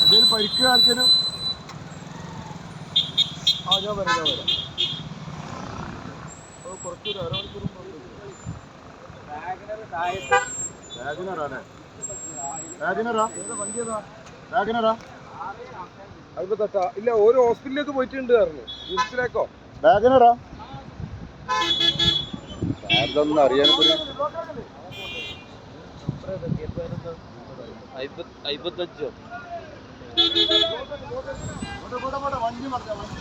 എന്തെങ്കിലും പരിക്ക് ആർക്കൊരു ആ ഞാൻ വരാം. ഞാൻ വരാം കുറച്ചൊരു ഇല്ല ഒരു ഹോസ്പിറ്റലിലേക്ക് പോയിട്ടുണ്ട് പറഞ്ഞു വിംസിലേക്കോ വാഗനറാ ആരുതൊന്നും അറിയാൻ അയ്പത്തഞ്ചോ? വണ്ടി മറക്കാം വണ്ടി